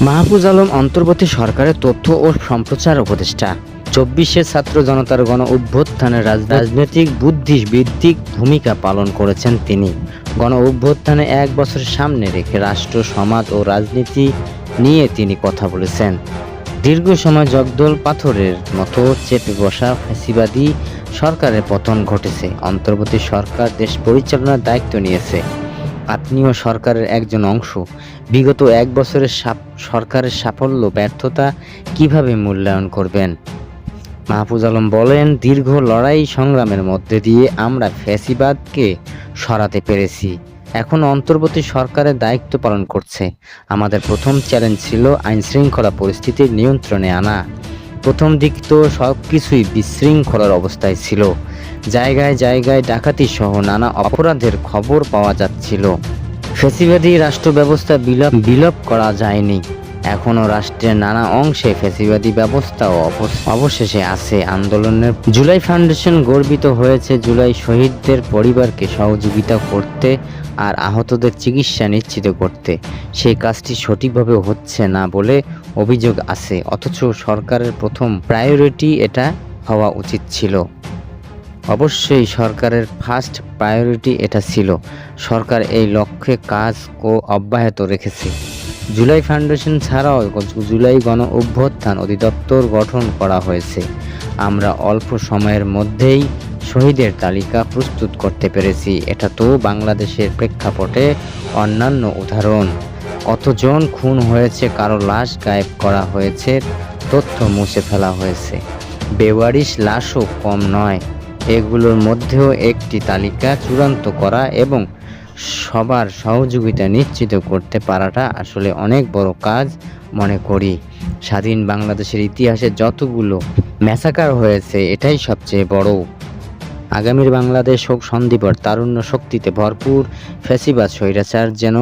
মাহফুজ আলম অন্তর্বর্তী সরকারের তথ্য ও সম্প্রচার উপদেষ্টা। চব্বিশে ছাত্র জনতার গণ অভ্যুত্থানের রাজ- রাজনৈতিক বুদ্ধি ভিত্তিক ভূমিকা পালন করেছেন তিনি। গণ অভ্যুত্থানে এক বছর সামনে রেখে রাষ্ট্র, সমাজ ও রাজনীতি নিয়ে তিনি কথা বলেছেন। দীর্ঘ সময় জগদল পাথরের মতো চেপে বসা ফ্যাসিবাদী সরকারের পতন ঘটেছে। অন্তর্বর্তী সরকার দেশ পরিচালনার দায়িত্ব নিয়েছে। আপনিও সরকারের একজন অংশ। বিগত এক বছরের সরকারের সাফল্য, ব্যর্থতা কীভাবে মূল্যায়ন করবেন? মাহফুজ আলম বলেন, দীর্ঘ লড়াই সংগ্রামের মধ্যে দিয়ে আমরা ফ্যাসিবাদকে সরাতে পেরেছি। এখন অন্তর্বর্তী সরকারের দায়িত্ব পালন করছে। আমাদের প্রথম চ্যালেঞ্জ ছিল আইন শৃঙ্খলা পরিস্থিতির নিয়ন্ত্রণে আনা। প্রথম দিক তো সব কিছুই বিশৃঙ্খলার অবস্থায় ছিল। জায়গায় জায়গায় ডাকাতি সহ নানা অপরাধের খবর পাওয়া যাচ্ছিল। ফেসিবাদী রাষ্ট্র ব্যবস্থা বিলোপ বিলোপ করা যায়নি। এখনও রাষ্ট্রের নানা অংশে ফেসিবাদী ব্যবস্থা অবশেষে আছে আন্দোলনের। জুলাই ফাউন্ডেশন গর্বিত হয়েছে জুলাই শহীদদের পরিবারকে সহযোগিতা করতে আর আহতদের চিকিৎসা নিশ্চিত করতে। সেই কাজটি সঠিকভাবে হচ্ছে না বলে অভিযোগ আছে, অথচ সরকারের প্রথম প্রায়োরিটি এটা হওয়া উচিত ছিল। অবশ্যই সরকারের ফার্স্ট প্রায়োরিটি এটা ছিল। সরকার এই লক্ষ্যে কাজ ও অব্যাহত রেখেছে। জুলাই ফাউন্ডেশন ছাড়াও জুলাই গণ অভ্যুত্থান অধিদপ্তর গঠন করা হয়েছে। আমরা অল্প সময়ের মধ্যেই শহীদের তালিকা প্রস্তুত করতে পেরেছি। এটা তো বাংলাদেশের প্রেক্ষাপটে অন্যান্য উদাহরণ। কতজন খুন হয়েছে, কারও লাশ গায়েব করা হয়েছে, তথ্য মুছে ফেলা হয়েছে। বেওয়ারিশ লাশও কম নয়। এগুলোর মধ্যেও একটি তালিকা চূড়ান্ত করা এবং সবার সহযোগিতা নিশ্চিত করতে পারাটা আসলে অনেক বড় কাজ মনে করি। স্বাধীন বাংলাদেশের ইতিহাসে যতগুলো ম্যাসাকার হয়েছে, এটাই সবচেয়ে বড়। আগামীর বাংলাদেশ হোক সন্দীপর তারুণ্য শক্তিতে ভরপুর ফ্যাসিবাদ স্বৈরাচার যেন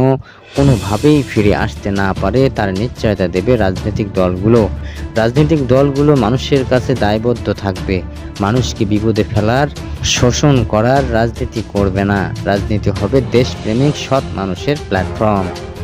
কোনোভাবেই ফিরে আসতে না পারে, তার নিশ্চয়তা দেবে রাজনৈতিক দলগুলো। রাজনৈতিক দলগুলো মানুষের কাছে দায়বদ্ধ থাকবে। মানুষকে বিপদে ফেলার শোষণ করার রাজনীতি করবে না। রাজনীতি হবে দেশপ্রেমিক সৎ মানুষের প্ল্যাটফর্ম